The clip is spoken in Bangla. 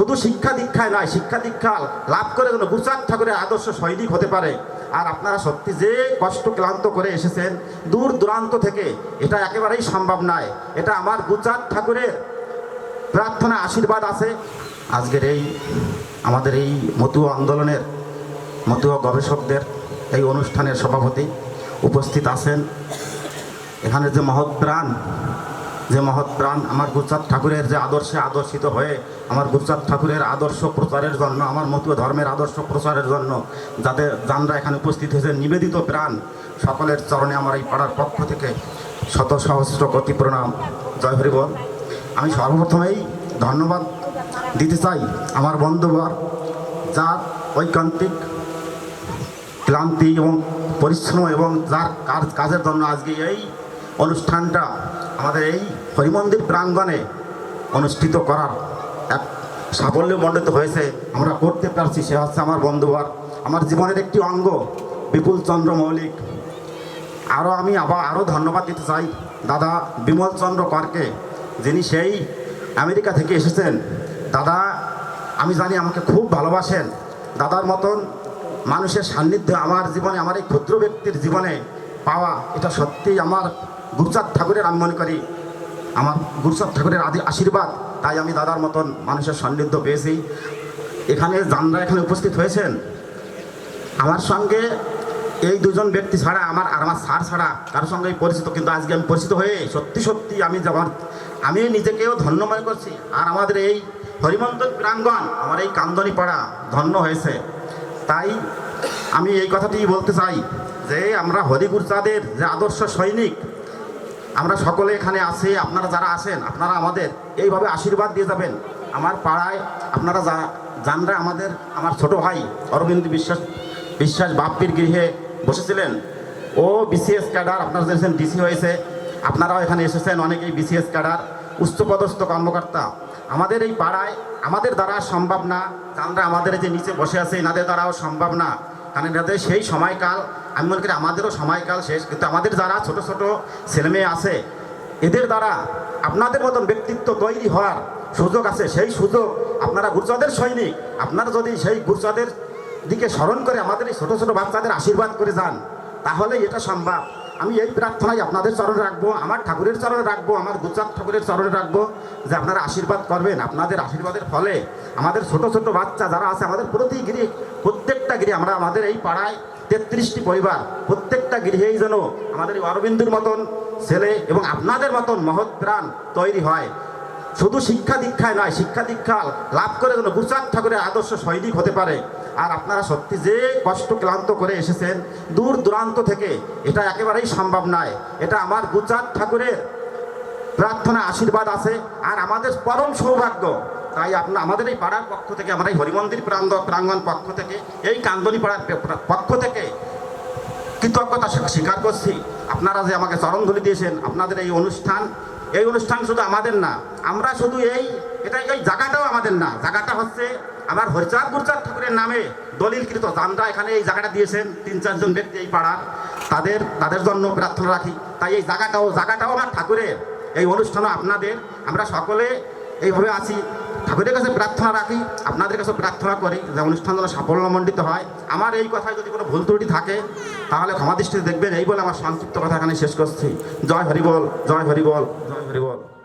শুধু শিক্ষা দীক্ষায় নয়, শিক্ষা দীক্ষা লাভ করে যেন গুরুচাঁদ ঠাকুরের আদর্শ সৈনিক হতে পারে। আর আপনারা সত্যি যে কষ্ট ক্লান্ত করে এসেছেন, দূর দূরান্ত থেকে, এটা একেবারেই সম্ভব নয়। এটা আমার গুরুচাঁদ ঠাকুরের প্রার্থনা, আশীর্বাদ আছে। আজকের এই, আমাদের এই মতুয়া আন্দোলনের, মতুয়া গবেষকদের এই অনুষ্ঠানের সভাপতি উপস্থিত আছেন। এখানে যে মহৎ প্রাণ যে মহৎ প্রাণ আমার গুরুচাঁদ ঠাকুরের যে আদর্শে আদর্শিত হয়ে আমার গুরুচাঁদ ঠাকুরের আদর্শ প্রচারের জন্য, আমার মতুয়া ধর্মের আদর্শ প্রচারের জন্য যাদের যানরা এখানে উপস্থিত হয়েছে, নিবেদিত প্রাণ, সকলের চরণে আমার এই পাড়ার পক্ষ থেকে শত সহস্র কোটি প্রণাম। জয় হরিবল আমি সর্বপ্রথমেই ধন্যবাদ দিতে চাই আমার বন্ধুবর, যার ঐকান্তিক ক্লান্তি এবং পরিশ্রম এবং যার কাজ- কাজের জন্য আজকে এই অনুষ্ঠানটা আমাদের এই হরিমন্দির প্রাঙ্গণে অনুষ্ঠিত করার এক সাফল্য মণ্ডিত হয়েছে। আমরা করতে পারছি, সে হচ্ছে আমার বন্ধুবার আমার জীবনের একটি অঙ্গ, বিপুল চন্দ্র মৌলিক। আরও আমি আবার আরও ধন্যবাদ দিতে চাই দাদা বিমল চন্দ্র করকে, যিনি সেই আমেরিকা থেকে এসেছেন। দাদা, আমি জানি আমাকে খুব ভালোবাসেন। দাদার মতন মানুষের সান্নিধ্য আমার জীবনে, আমার এই ক্ষুদ্র ব্যক্তির জীবনে পাওয়া এটা সত্যিই আমার গুরুচাঁদ ঠাকুরের আমি মনে করি, আমার গুরুচাঁদ ঠাকুরের আদি আশীর্বাদ, তাই আমি দাদার মতন মানুষের সান্নিধ্য পেয়েছি। এখানে জানরা এখানে উপস্থিত হয়েছেন। আমার সঙ্গে এই দুজন ব্যক্তি ছাড়া, আমার আর আমার স্যার ছাড়া কারোর সঙ্গে পরিচিত, কিন্তু আজকে আমি পরিচিত হয়ে সত্যি সত্যি আমি যেমন আমি নিজেকেও ধন্য মনে করছি। আর আমাদের এই হরিমন্দির প্রাঙ্গণ, আমার এই কান্দনী পাড়া ধন্য হয়েছে। তাই আমি এই কথাটি বলতে চাই যে আমরা হরিগুরচাঁদের যে আদর্শ সৈনিক আমরা সকলে এখানে আছি, আপনারা যারা আসেন আপনারা আমাদের এইভাবে আশীর্বাদ দিয়ে যাবেন। আমার পাড়ায় আপনারা যা জানরা আমাদের, আমার ছোট ভাই অরবিন্দ বিশ্বাস বিশ্বাস বাপ্পির গৃহে বসেছিলেন। ও বিসিএস ক্যাডার আপনারা দেখেছেন ডিসি হয়েছে। আপনারাও এখানে এসেছেন, অনেকেই বিসিএস ক্যাডার উচ্চপদস্থ কর্মকর্তা। আমাদের এই পাড়ায় আমাদের দ্বারা সম্ভব না। জানরা আমাদের যে নিচে বসে আছে, এনাদের দ্বারাও সম্ভব না। কারণ এটাতে সেই সময়কাল, আমি মনে করি আমাদেরও সময়কাল শেষ, কিন্তু আমাদের যারা ছোট ছোট ছেলেমেয়ে আছে, এদের দ্বারা আপনাদের মতন ব্যক্তিত্ব তৈরি হওয়ার সুযোগ আছে। সেই সুযোগ আপনারা গুরুচাদের সৈনিক, আপনারা যদি সেই গুরুচাদের দিকে স্মরণ করে আমাদের এই ছোটো ছোটো বাচ্চাদের আশীর্বাদ করে যান তাহলে এটা সম্ভব। আমি এই প্রার্থনাই আপনাদের চরণে রাখব, আমার ঠাকুরের চরণে রাখব, আমার গুজরাট ঠাকুরের চরণে রাখব, যে আপনারা আশীর্বাদ করবেন। আপনাদের আশীর্বাদের ফলে আমাদের ছোট ছোট বাচ্চা যারা আছে, আমাদের প্রতি গৃহে, প্রত্যেকটা গৃহে, আমরা আমাদের এই পাড়ায় তেত্রিশটি পরিবার, প্রত্যেকটা গৃহেই যেন আমাদের অরবিন্দুর মতন ছেলে এবং আপনাদের মতন মহৎ প্রাণ তৈরি হয়। শুধু শিক্ষা দীক্ষায় নয়, শিক্ষা দীক্ষা লাভ করে যেন গুরুচাঁদ ঠাকুরের আদর্শ সৈনিক হতে পারে। আর আপনারা সত্যি যে কষ্ট ক্লান্ত করে এসেছেন, দূর দূরান্ত থেকে, এটা একেবারেই সম্ভব নয়। এটা আমার গুরুচাঁদ ঠাকুরের প্রার্থনা, আশীর্বাদ আছে, আর আমাদের পরম সৌভাগ্য। তাই আপনার আমাদের এই পাড়ার পক্ষ থেকে, আমরা এই হরিমন্দির প্রাঙ্গ প্রাঙ্গণ পক্ষ থেকে, এই কান্দনী পাড়ার পক্ষ থেকে কৃতজ্ঞতা স্বীকার করছি। আপনারা যে আমাকে চরণধুলি দিয়েছেন, আপনাদের এই অনুষ্ঠান এই অনুষ্ঠান শুধু আমাদের না, আমরা শুধু এই, এটা এই জায়গাটাও আমাদের না। জায়গাটা হচ্ছে আমার হরিচাঁদ গুরচাঁদ ঠাকুরের নামে দলিলকৃত যানরা এখানে এই জায়গাটা দিয়েছেন, তিন চারজন ব্যক্তি এই পাড়ার। তাদের তাদের জন্য প্রার্থনা রাখি। তাই এই জায়গাটাও জায়গাটাও আমার ঠাকুরের। এই অনুষ্ঠানও আপনাদের। আমরা সকলে এইভাবে আছি। ঠাকুরের কাছে প্রার্থনা রাখি, আপনাদের কাছে প্রার্থনা করি যে অনুষ্ঠান যেন সাফল্যমণ্ডিত হয়। আমার এই কথায় যদি কোনো ভুল ত্রুটি থাকে, তাহলে ক্ষমা দৃষ্টিতে দেখবেন। এই বলে আমার সংক্ষিপ্ত কথা এখানে শেষ করছি। জয় হরিবল জয় হরিবল। everyone.